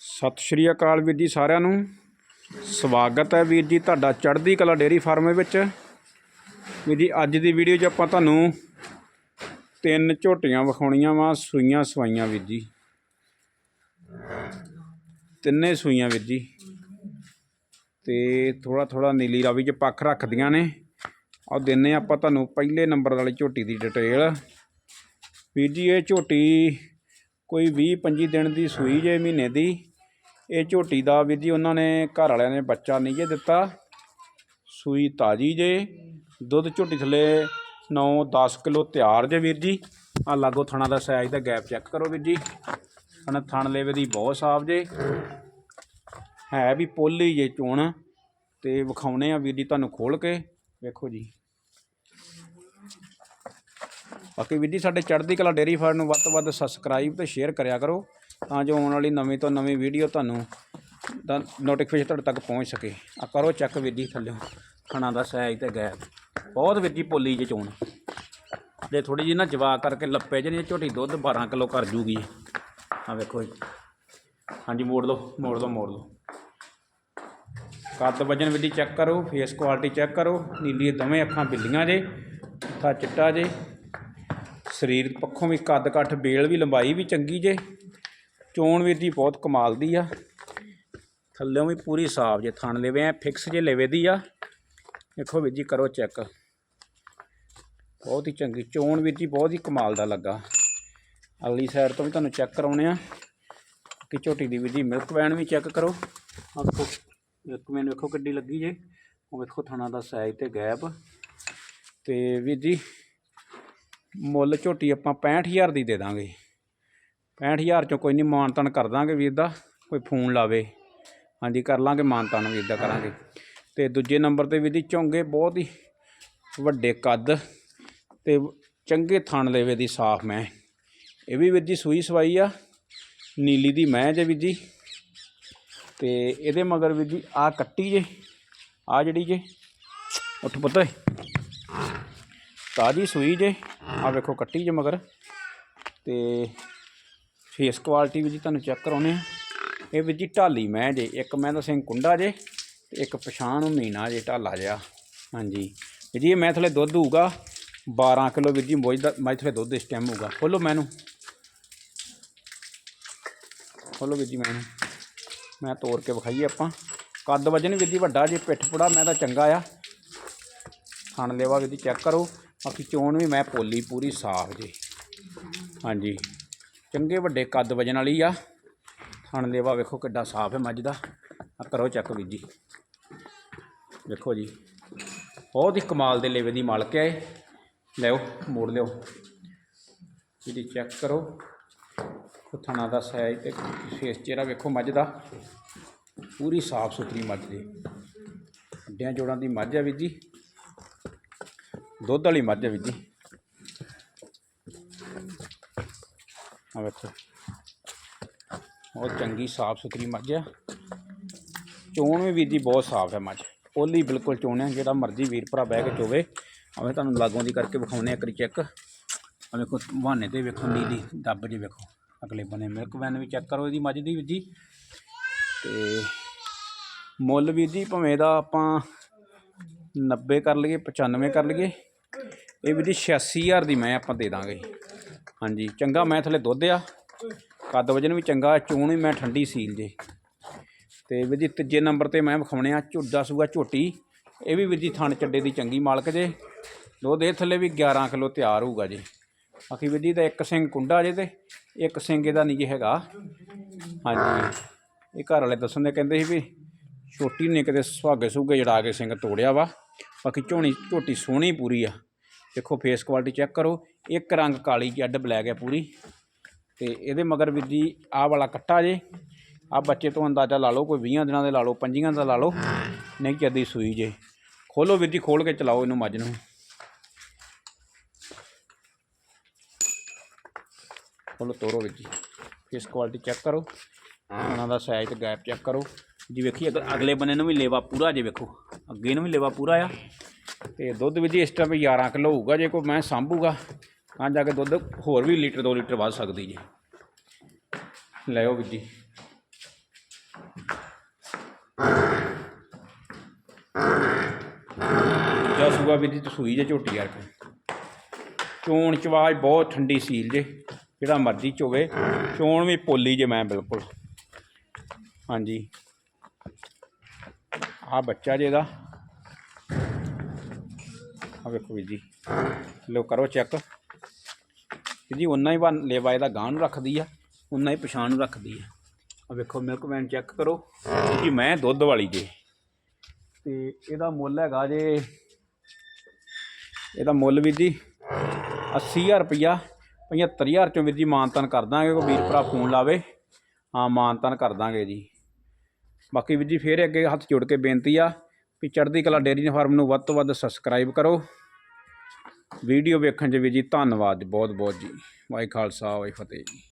ਸਤਿ ਸ਼੍ਰੀ ਅਕਾਲ ਵੀਰ ਜੀ ਸਾਰਿਆਂ ਨੂੰ। ਸਵਾਗਤ ਹੈ ਵੀਰ ਜੀ ਤੁਹਾਡਾ ਚੜ੍ਹਦੀ ਕਲਾ ਡੇਅਰੀ ਫਾਰਮ ਵਿੱਚ। ਵੀਰ ਜੀ, ਅੱਜ ਦੀ ਵੀਡੀਓ 'ਚ ਆਪਾਂ ਤੁਹਾਨੂੰ ਤਿੰਨ ਝੋਟੀਆਂ ਵਿਖਾਉਣੀਆਂ ਵਾ, ਸੂਈਆਂ ਸਵਾਈਆਂ ਵੀਰ ਜੀ। ਤਿੰਨੇ ਸੂਈਆਂ ਵੀਰ ਜੀ। ਤੇ ਥੋੜਾ ਥੋੜਾ ਨੀਲੀ ਰਾਵੀ 'ਚ ਪੱਖ ਰੱਖਦੀਆਂ ਨੇ। ਆਹ ਦਿੰਨੇ ਆਪਾਂ ਤੁਹਾਨੂੰ ਪਹਿਲੇ ਨੰਬਰ ਵਾਲੀ ਝੋਟੀ ਦੀ ਡਿਟੇਲ। ਵੀਰ ਜੀ, ਇਹ ਝੋਟੀ ਕੋਈ 20 25 ਦਿਨ ਦੀ ਸੂਈ ਜੇ ਮਹੀਨੇ ਦੀ। ਇਹ ਝੋਟੀ ਦਾ ਵੀਰ ਜੀ, ਉਹਨਾਂ ਨੇ ਘਰ ਵਾਲਿਆਂ ਨੇ ਬੱਚਾ ਨਹੀਂ ਜੇ ਦਿੱਤਾ। ਸੂਈ ਤਾਜੀ ਜੇ। ਦੁੱਧ ਝੋਟੀ ਥੱਲੇ 9-10 ਕਿਲੋ ਤਿਆਰ ਜੇ ਵੀਰ ਜੀ। ਆ ਲਾਗੋ ਥਣਾ ਦਾ ਸਾਈਜ਼ ਦਾ ਗੈਪ ਚੈੱਕ ਕਰੋ ਵੀਰ ਜੀ। ਹਣ ਥਣ ਲੇਵੇ ਦੀ ਬਹੁਤ ਸਾਫ਼ ਜੇ। ਹੈ ਵੀ ਪੋਲੀ ਜੇ ਚੋਣ। ਤੇ ਵਿਖਾਉਣੇ ਆ ਵੀਰ ਜੀ ਤੁਹਾਨੂੰ ਖੋਲ ਕੇ। ਵੇਖੋ ਜੀ। ਬਾਕੀ ਵੀਰ ਜੀ, ਸਾਡੇ ਚੜ੍ਹਦੀ ਕਲਾ ਡੇਅਰੀ ਫਾਰਮ ਨੂੰ ਵੱਧ ਤੋਂ ਵੱਧ ਸਬਸਕ੍ਰਾਈਬ ਤੇ ਸ਼ੇਅਰ ਕਰਿਆ ਕਰੋ, ਤਾਂ ਜੋ ਆਉਣ ਵਾਲੀ ਨਵੀਂ ਤੋਂ ਨਵੀਂ ਵੀਡੀਓ ਤੁਹਾਨੂੰ ਦਾ ਨੋਟੀਫਿਕੇਸ਼ਨ ਤੁਹਾਡੇ ਤੱਕ ਪਹੁੰਚ ਸਕੇ। ਆ ਕਰੋ ਚੈੱਕ ਵੀਰ ਜੀ ਥੱਲੇ ਖਾਣਾ ਦਾ ਸਾਈਜ਼ ਤੇ ਗੈਪ। ਬਹੁਤ ਵੀਰ ਜੀ ਪੋਲੀ ਜੇ ਚੋਣ। ਜੇ ਥੋੜੀ ਜਿਹੀ ਨਾ ਜਵਾ ਕਰਕੇ ਲੱਪੇ ਜਿਹੇ ਝੋਟੀ ਦੁੱਧ 12 ਕਿਲੋ ਕਰ ਜੂਗੀ। ਆ ਵੇਖੋ ਜੀ ਹਾਂਜੀ, ਮੋੜ ਲਓ ਮੋੜ ਲਓ ਮੋੜ ਲਓ। ਕੱਦ ਵਜਨ ਵਿੱਡੀ ਚੈੱਕ ਕਰੋ ਫੇਸ ਕੁਆਲਿਟੀ ਚੈੱਕ ਕਰੋ। ਨੀਲੀ ਦੋਵੇਂ ਅੱਖਾਂ ਬਿੱਲੀਆਂ ਜੇ ਮੱਥਾ ਚਿੱਟਾ ਜੇ। ਸਰੀਰ ਪੱਖੋਂ ਵੀ ਕੱਦ ਕੱਠ ਬੇਲ ਵੀ ਲੰਬਾਈ ਵੀ ਚੰਗੀ ਜੇ। ਚੋਣ ਵੀਰ ਜੀ ਬਹੁਤ ਕਮਾਲ ਦੀ ਆ। ਥੱਲਿਓਂ ਵੀ ਪੂਰੀ ਸਾਫ਼ ਜੇ, ਥਣ ਲੇਵੇ ਆ ਫਿਕਸ ਜੇ ਲੇਵੇ ਦੀ ਆ। ਦੇਖੋ ਵੀਰ ਜੀ, ਕਰੋ ਚੈੱਕ। ਬਹੁਤ ਹੀ ਚੰਗੀ, ਚੋਣ ਵੀਰ ਜੀ ਬਹੁਤ ਹੀ ਕਮਾਲ ਦਾ ਲੱਗਾ। ਅਗਲੀ ਸਾਈਡ ਤੋਂ ਵੀ ਤੁਹਾਨੂੰ ਚੈੱਕ ਕਰਾਉਣੇ ਆ। ਕਿ ਝੋਟੀ ਦੀ ਵੀਰ ਜੀ ਮਿਲਕ ਵੈਨ ਵੀ ਚੈੱਕ ਕਰੋ। ਆਹ ਵੇਖੋ ਇੱਕ ਮੈਨੂੰ ਵੇਖੋ ਕਿੱਡੀ ਲੱਗੀ ਜੇ। ਉਹ ਵੇਖੋ ਥਣਾ ਦਾ ਸਾਈਜ਼ ਤੇ ਗੈਪ ਤੇ ਵੀਰ ਜੀ ਮੁੱਲ ਝੋਟੀ ਆਪਾਂ 65000 ਦੀ ਦੇ ਦਾਂਗੇ। 65000 ਚੋਂ ਕੋਈ ਨਹੀਂ ਮਾਨਤਨ ਕਰ ਦਾਂਗੇ ਵੀਰ ਦਾ, ਕੋਈ ਫੋਨ ਲਾਵੇ। ਹਾਂਜੀ, ਕਰ ਲਾਂਗੇ ਮਾਨਤਨ ਵੀਰ ਦਾ ਕਰਾਂਗੇ। ਤੇ ਦੂਜੇ ਨੰਬਰ ਤੇ ਵੀਰ ਦੀ ਚੌਂਗੇ ਬਹੁਤ ਹੀ ਵੱਡੇ ਕੱਦ ਤੇ ਚੰਗੇ ਥਣ ਲੇਵੇ ਦੀ ਸਾਫ਼ ਮੈਂ। ਇਹ ਵੀ ਵੀਰ ਜੀ ਸੂਈ ਸਵਾਈ ਆ, ਨੀਲੀ ਦੀ ਮੈਂ ਜੇ ਵੀਰ ਜੀ। ਤੇ ਇਹਦੇ ਮਗਰ ਵੀਰ ਜੀ ਆ ਕੱਟੀ ਜੇ ਆ ਜਿਹੜੀ ਜੇ, ਉੱਠ ਪੁੱਤ ਓਏ। ਤਾਜੀ ਸੂਈ ਜੇ। ਆ ਵੇਖੋ ਕੱਟੀ ਜੇ ਮਗਰ। ਤੇ ਫੇਸ ਕੁਆਲਿਟੀ ਵੀ ਜੀ ਤੁਹਾਨੂੰ ਚੈੱਕ ਕਰਾਉਨੇ ਆ ਇਹ ਵੀ ਜੀ ਢਾਲੀ ਮੈਂ ਜੇ। ਇੱਕ ਮੈਂ ਤਾਂ ਸਿੰਘ ਕੁੰਡਾ ਜੇ ਤੇ ਇੱਕ ਪਛਾਣ ਨੂੰ ਮੀਨਾ ਜੇ ਢਾਲਾ ਜਿਆ ਹਾਂਜੀ। ਵੀ ਜੀ ਇਹ ਮੈਂ ਥਲੇ ਦੁੱਧ ਹੋਊਗਾ। 12 ਕਿਲੋ ਵੀਰ ਜੀ ਮੋਜ ਦਾ ਮੈਂ ਥਲੇ ਦੁੱਧ ਇਸ ਟਾਈਮ ਹੋਊਗਾ। ਖੋਲੋ ਮੈਨੂੰ। ਖੋਲੋ ਵੀਰ ਜੀ ਮੈਨੂੰ। ਮੈਂ ਤੋੜ ਕੇ ਵਿਖਾਈਏ ਆਪਾਂ। ਕੱਦ ਵਜਨ ਵੀਰ ਜੀ ਵੱਡਾ ਜੇ, ਪਿੱਠ ਪੁੜਾ ਮੈਂ ਤਾਂ ਚੰਗਾ ਆ। ਖਾਣ ਲੇਵਾ ਵੀਰ ਜੀ ਚੈੱਕ ਕਰੋ। ਬਾਕੀ ਚੋਣ ਵੀ ਮੈਂ ਪੋਲੀ ਪੂਰੀ ਸਾਫ਼ ਜੀ। ਹਾਂਜੀ। ਚੰਗੇ ਵੱਡੇ ਕੱਦ ਵਜਨ ਵਾਲੀ ਆ। ਥਣ ਲੇਵਾ ਵੇਖੋ ਕਿੱਡਾ ਸਾਫ਼ ਹੈ ਮੱਝ ਦਾ। ਆ ਕਰੋ ਚੈੱਕ ਵੀਰ ਜੀ। ਵੇਖੋ ਜੀ। ਬਹੁਤ ਹੀ ਕਮਾਲ ਦੇ ਲੇਵੇ ਦੀ ਮਾਲਕ ਹੈ ਇਹ। ਲਿਓ ਮੋੜ ਲਿਓ ਇਹਦੀ ਚੈੱਕ ਕਰੋ। ਥਣਾ ਦਾ ਸਾਈਜ਼ ਤੇ ਫੇਸ ਚਿਹਰਾ ਵੇਖੋ ਮੱਝ ਦਾ। ਪੂਰੀ ਸਾਫ਼ ਸੁਥਰੀ ਮੱਝ ਦੀ। ਅੱਡਿਆਂ ਜੋੜਾਂ ਦੀ ਮੱਝ ਆ ਵੀਰ ਜੀ। ਦੁੱਧ ਵਾਲੀ ਮੱਝ ਹੈ ਵੀਰ ਜੀ। ਆ ਵੇਖੋ। ਬਹੁਤ ਚੰਗੀ ਸਾਫ਼ ਸੁਥਰੀ ਮੱਝ ਆ। ਚੋਣ ਵੀ ਵੀਰ ਜੀ ਬਹੁਤ ਸਾਫ਼ ਹੈ ਮੱਝ। ਪੋਲੀ ਬਿਲਕੁਲ ਚੋਣ ਹੈ, ਜਿਹੜਾ ਮਰਜ਼ੀ ਵੀਰ ਭਰਾ ਬਹਿ ਕੇ ਚੋਵੇ। ਆਵੇਂ ਤੁਹਾਨੂੰ ਲਾਗੋਂ ਦੀ ਕਰਕੇ ਵਿਖਾਉਣੇ ਆ ਕਰੀ ਚੈੱਕ ਆ ਵੇਖੋ, ਬਹਾਨੇ ਤੇ ਵੇਖੋ, ਨੀਲੀ ਦੱਬ ਜੇ ਵੇਖੋ। ਅਗਲੇ ਬਨੇ ਮਿਲਕ ਵੈਨ ਵੀ ਚੈੱਕ ਕਰੋ ਇਹਦੀ ਮੱਝ ਦੀ ਵੀਰ ਜੀ। ਤੇ ਮੁੱਲ ਵੀਰ ਜੀ ਭਵੇਂ ਦਾ ਆਪਾਂ 90 ਕਰ ਲਈਏ 95 ਕਰ ਲਈਏ। ਇਹ ਵੀਰ ਜੀ 86000 ਦੀ ਮੈਂ ਆਪਾਂ ਦੇ ਦਾਂਗੇ। ਹਾਂਜੀ, ਚੰਗਾ ਮੈਂ ਥਲੇ ਦੁੱਧ ਆ। ਕੱਦ ਵਜਨ ਵੀ ਚੰਗਾ, ਚੂਣ ਵੀ ਮੈਂ ਠੰਡੀ ਸੀਲ ਜੇ। ਤੇ ਵੀਰ ਜੀ ਤੀਜੇ ਨੰਬਰ ਤੇ ਮੈਂ ਵਿਖਾਉਣੇ ਆ ਝੁੱਡਾ ਸੂਆ ਝੋਟੀ। ਇਹ ਵੀ ਵੀਰ ਜੀ ਥਣ ਚੱਡੇ ਦੀ ਚੰਗੀ ਮਾਲਕ ਜੇ। ਦੁੱਧ ਇਹ ਥੱਲੇ ਵੀ 11 ਕਿਲੋ ਤਿਆਰ ਹੋਊਗਾ ਜੀ। ਬਾਕੀ ਵੀਰ ਜੀ ਦਾ ਇੱਕ ਸਿੰਘ ਕੁੰਡਾ ਜੇ ਤੇ, ਇੱਕ ਸਿੰਘ ਇਹਦਾ ਨਹੀਂ ਜੇ ਹੈਗਾ। ਹਾਂਜੀ, ਇਹ ਘਰ ਵਾਲੇ ਦੱਸਣ ਦੇ ਕਹਿੰਦੇ ਸੀ ਵੀ, ਛੋਟੀ ਨੇ ਕਿਤੇ ਸੁਹਾਗੇ ਸੁਹਾਗੇ ਜੜਾ ਕੇ ਸਿੰਘ ਤੋੜਿਆ ਵਾ। ਬਾਕੀ ਝੋਣੀ, ਝੋਟੀ ਸੋਹਣੀ ਪੂਰੀ ਆ। ਦੇਖੋ ਫੇਸ ਕੁਆਲਿਟੀ ਚੈੱਕ ਕਰੋ। ਇੱਕ ਰੰਗ ਕਾਲੀ ਜੱਡ ਬਲੈਕ ਹੈ ਪੂਰੀ। ਤੇ ਇਹਦੇ ਮਗਰ ਵੀਰ ਜੀ ਆਹ ਵਾਲਾ ਕੱਟਾ ਜੇ। ਆ ਬੱਚੇ ਤੋਂ ਅੰਦਾਜ਼ਾ ਲਾ ਲਓ, ਕੋਈ 20 ਦਿਨਾਂ ਦੇ ਲਾ ਲਓ 25 ਦਾ ਲਾ ਲਓ। ਨਹੀਂ ਜਦੀ ਸੂਈ ਜੇ। ਖੋਲੋ ਵੀਰ ਜੀ, ਖੋਲ ਕੇ ਚਲਾਓ ਇਹਨੂੰ ਮੱਝ ਨੂੰ। ਖੋਲੋ, ਤੋਰੋ ਵੀਰ ਜੀ। ਫੇਸ ਕੁਆਲਿਟੀ ਚੈੱਕ ਕਰੋ। ਉਹਨਾਂ ਦਾ ਸਾਈਜ਼ ਤੇ ਗੈਪ ਚੈੱਕ ਕਰੋ। ਜੀ ਵੇਖੀ, ਅਗਰ ਅਗਲੇ ਬੰਨੇ ਨੂੰ ਵੀ ਲੇਵਾ ਪੂਰਾ ਜੇ ਵੇਖੋ। ਅੱਗੇ ਨੂੰ ਵੀ ਲੇਵਾ ਪੂਰਾ ਆ। ਤੇ ਦੁੱਧ ਵੀ ਜੀ ਇਸ ਟਾਈਮ 11 ਕਿਲੋ ਹੋਊਗਾ, ਜੇ ਕੋਈ ਮੈਂ ਸਾਂਭੂਗਾ, ਤਾਂ ਜਾ ਕੇ ਦੁੱਧ ਹੋਰ ਵੀ ਲੀਟਰ 2 ਲੀਟਰ ਵੱਧ ਸਕਦੀ ਜੀ। ਲਿਓ ਵੀ ਜੀ। ਦੂਜਾ ਸੂਆ ਵੀਰ ਜੀ ਤਸੂਈ ਜੇ ਝੋਟੀ ਯਾਰ ਚੋਣ ਚਵਾਜ ਬਹੁਤ ਠੰਡੀ ਸੀਲ ਜੇ, ਜਿਹੜਾ ਮਰਜ਼ੀ ਚੋਵੇ। ਚੋਣ ਵੀ ਪੋਲੀ ਜੇ ਮੈਂ ਬਿਲਕੁਲ। ਹਾਂਜੀ। ਆ ਬੱਚਾ ਜੇ ਇਹਦਾ। ਆ ਵੇਖੋ ਵੀਰ ਜੀ। ਲੋ ਕਰੋ ਚੈੱਕ। ਜੀ ਉਨਾ ਹੀ ਬਨ ਲੇਵਾ ਇਹਦਾ ਗਾਂ ਨੂੰ ਰੱਖਦੀ ਆ ਉਨਾ ਹੀ ਪਛਾਣ ਨੂੰ ਰੱਖਦੀ ਆ। ਆ ਵੇਖੋ ਮਿਲਕ ਵੈਨ ਚੈੱਕ ਕਰੋ। ਕਿ ਮੈਂ ਦੁੱਧ ਵਾਲੀ ਜੇ। ਤੇ ਇਹਦਾ ਮੁੱਲ ਹੈਗਾ ਜੇ, ਇਹਦਾ ਮੁੱਲ ਵੀਰ ਜੀ 80000 ਰੁਪਇਆ 75000 ਚੋਂ ਵੀਰ ਜੀ ਮਾਨਤਨ ਕਰ ਦਾਂਗੇ। ਕੋਈ ਵੀਰ ਭਰਾ ਫੋਨ ਲਾਵੇ। ਹਾਂ, ਮਾਨਤਨ ਕਰ ਦਾਂਗੇ ਜੀ। ਬਾਕੀ ਵੀਰ ਜੀ ਫੇਰ ਅੱਗੇ ਹੱਥ ਜੋੜ ਕੇ ਬੇਨਤੀ ਆ ਵੀ ਚੜ੍ਹਦੀ ਕਲਾ ਡੇਅਰੀ ਫਾਰਮ ਨੂੰ ਵੱਧ ਤੋਂ ਵੱਧ ਸਬਸਕ੍ਰਾਈਬ ਕਰੋ। ਵੀਡੀਓ ਵੇਖਣ 'ਚ ਵੀਰ ਜੀ ਧੰਨਵਾਦ ਬਹੁਤ ਬਹੁਤ ਜੀ। ਵਾਹਿ ਖਾਲਸਾ, ਵਾਹਿ ਫਤਿਹ ਜੀ।